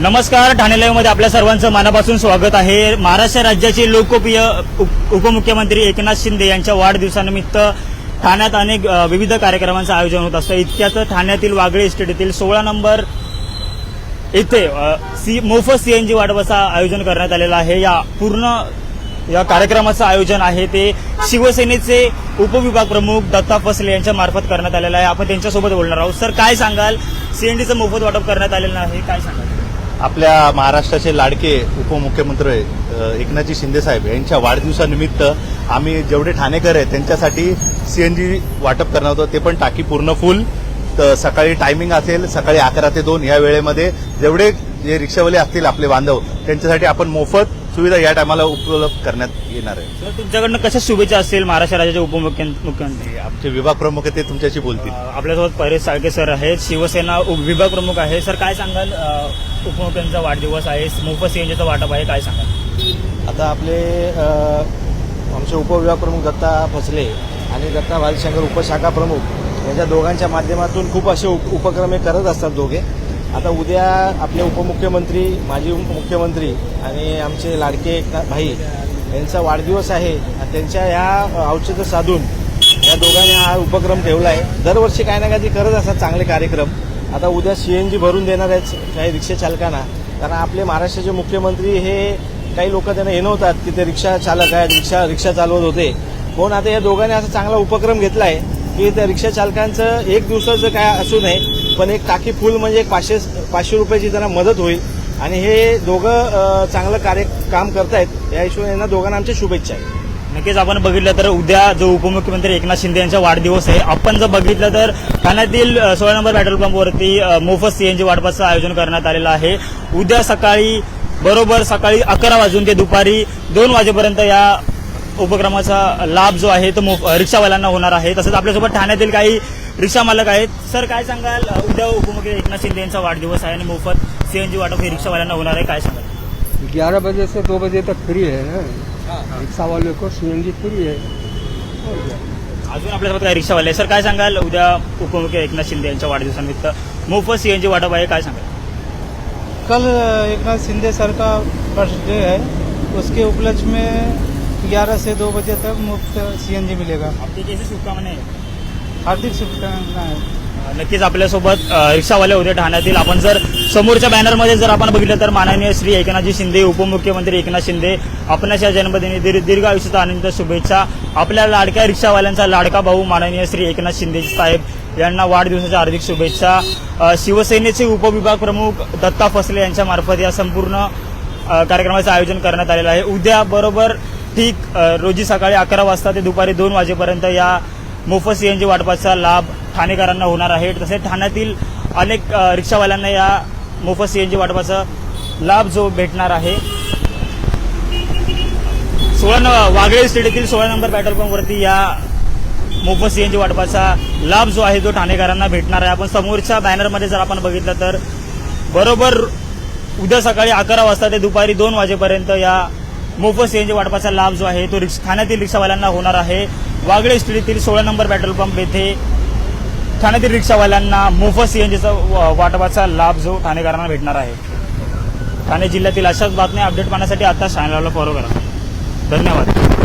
नमस्कार ठाणे लाईव्हमध्ये आपल्या सर्वांचं मनापासून स्वागत आहे. महाराष्ट्र राज्याचे लोकप्रिय उप- उपमुख्यमंत्री एकनाथ शिंदे यांच्या वाढदिवसानिमित्त ठाण्यात अनेक विविध कार्यक्रमांचं आयोजन होत असतं. इतक्यात ठाण्यातील वागळे इस्टेट येथील सोळा नंबर येथे सी मोफत सी मोफत सीएनजी वाटपाचं आयोजन करण्यात आलेलं आहे. या पूर्ण या कार्यक्रमाचं आयोजन आहे ते शिवसेनेचे उपविभाग प्रमुख दत्ता फसले यांच्या मार्फत करण्यात आलेलं आहे. आपण त्यांच्यासोबत बोलणार आहोत. सर काय सांगाल? सीएनडीचं मोफत वाटप करण्यात आलेलं आहे. काय सांगाल? आपल्या महाराष्ट्राचे लाडके उपमुख्यमंत्री एकनाथजी शिंदेसाहेब यांच्या वाढदिवसानिमित्त आम्ही जेवढे ठाणेकर आहेत त्यांच्यासाठी सीएनजी वाटप करणार होतं ते पण टाकी पूर्ण फुल. तर सकाळी टायमिंग असेल सकाळी अकरा ते दोन या वेळेमध्ये जेवढे जे रिक्षावाले असतील आपले बांधव त्यांच्यासाठी आपण मोफत सुविधा या टायमाला उपलब्ध करण्यात येणार आहे. तर तुमच्याकडनं कशा शुभेच्छा असतील महाराष्ट्र राज्याचे उपमुख्यमंत्री आमचे विभाग प्रमुख आहेत ते तुमच्याशी बोलतील. आपल्यासोबत परेश साळके सर आहेत शिवसेना विभाग प्रमुख आहे. सर काय सांगाल? उपमुख्यमंत्र्यांचा वाढदिवस आहे मोफत सीएनजीचा वाटप आहे काय सांगाल? आता आपले आमचे उपविभाग प्रमुख दत्ता फसले आणि दत्ता भालशंकर उपशाखा प्रमुख यांच्या दोघांच्या माध्यमातून खूप असे उप उपक्रम हे करत असतात दोघे. आता उद्या आपले उपमुख्यमंत्री माजी मुख्यमंत्री आणि आमचे लाडके एकनाथ भाई यांचा वाढदिवस आहे त्यांच्या ह्या औषधं साधून या दोघांनी हा उपक्रम ठेवला आहे. दरवर्षी काही ना काहीतरी करत असतात चांगले कार्यक्रम. आता उद्या सीएनजी भरून देणार आहेत काही रिक्षा चालकांना. कारण आपले महाराष्ट्राचे मुख्यमंत्री हे काही लोक त्यांना येणवतात की ते रिक्षा चालक आहेत रिक्षा रिक्षा चालवत होते. म्हणून आता या दोघांनी असा चांगला उपक्रम घेतला आहे की त्या रिक्षा चालकांचं एक दिवसाचं काय असू नये पण एक टाकी फुल म्हणजे एक पाचशे पाचशे रुपयाची त्यांना मदत होईल. आणि हे दोघं चांगलं कार्य काम करतायत या हिशोबाने यांना दोघांना आमच्या शुभेच्छा आहेत. नक्कीच आपण बघितलं तर उद्या जो उपमुख्यमंत्री एकनाथ शिंदे यांचा वाढदिवस आहे आपण जर बघितलं तर ठाण्यातील सोळा नंबर पेट्रोल पंपवरती मोफत सीएनजी वाटपाचं आयोजन करण्यात आलेलं आहे. उद्या सकाळी बरोबर सकाळी अकरा वाजून ते दुपारी दोन वाजेपर्यंत या उपक्रमाचा लाभ जो आहे तो मोफ- रिक्षावाल्यांना होणार आहे. तसंच आपल्यासोबत ठाण्यातील काही रिक्षा मालक आहेत. सर काय सांगाल? उद्या उपमुख्यमंत्री एकनाथ शिंदे यांचा वाढदिवस आहे आणि मोफत सीएनजी वाटप हे रिक्षावाल्यांना होणार आहे. काय सांगाल? ग्यारह बजे से दो बजे तक फ्री है ना रिक्शा वाले को सीएनजी फ्री है। क्या? अजून आपल्यासोबत काही रिक्षावाले आहे. सर काय सांगाल? उद्या उपमुख्य एकनाथ शिंदे यांच्या वाढदिवसानिमित्त मोफत सीएनजी वाटप आहे. काय सांगाल? कल एक नाथ शिंदे सर का बर्थडे है उसके उपलक्ष्य में 11 से 2 बजे तक मुफ्त सीएनजी मिलेगा। आपली कैसी शुभकामना आहे हार्दिक नक्कीच आपल्यासोबत अ, रिक्षावाले होते ठाण्यातील. आपण जर समोरच्या बॅनरमध्ये जर आपण बघितलं तर माननीय श्री एकनाथजी शिंदे उपमुख्यमंत्री एकनाथ शिंदे आपणाच्या जन्मदिनी दीर्घ दीर्घ आयुष्याचा आनंद शुभेच्छा. आपल्या लाडक्या रिक्षावाल्यांचा लाडका भाऊ माननीय श्री एकनाथ शिंदे साहेब यांना वाढदिवसाच्या हार्दिक शुभेच्छा. अ, शिवसेनेचे उपविभाग प्रमुख दत्ता फसले यांच्या मार्फत या संपूर्ण अ, कार्यक्रमाचं आयोजन करण्यात आलेलं आहे. उद्या बरोबर ठीक रोजी सकाळी अकरा वाजता ते दुपारी दोन वाजेपर्यंत या मोफत सीएनजी वाटपाचा लाभ ठाणेकरांना होणार आहे. तसेच ठाण्यातील अनेक रिक्षावाल्यांना या मोफत सीएनजी वाटपाचा लाभ जो भेटणार आहे. सोळा वागळे स्टेट येथील सोळा नंबर पेट्रोल पंपवरती या मोफत सीएनजी वाटपाचा लाभ जो आहे तो ठाणेकरांना भेटणार आहे. आपण समोरच्या बॅनरमध्ये जर आपण बघितलं तर बरोबर उद्या सकाळी अकरा वाजता ते दुपारी दोन वाजेपर्यंत या मोफत सीएनजी वाटपाचा लाभ जो आहे तो रिक्ष ठाण्यातील रिक्षावाल्यांना होणार आहे. वागळे स्टेट सोळा नंबर पेट्रोल पंप येथे ठाण्यातील रिक्षावाल्यांना मोफत सीएनजीचा वाटपाचा लाभ जो ठाणेकरांना भेटणार आहे. ठाणे जिल्ह्यातील अशाच बातम्या अपडेट पाहण्यासाठी आता चॅनलला फॉलो करा. धन्यवाद.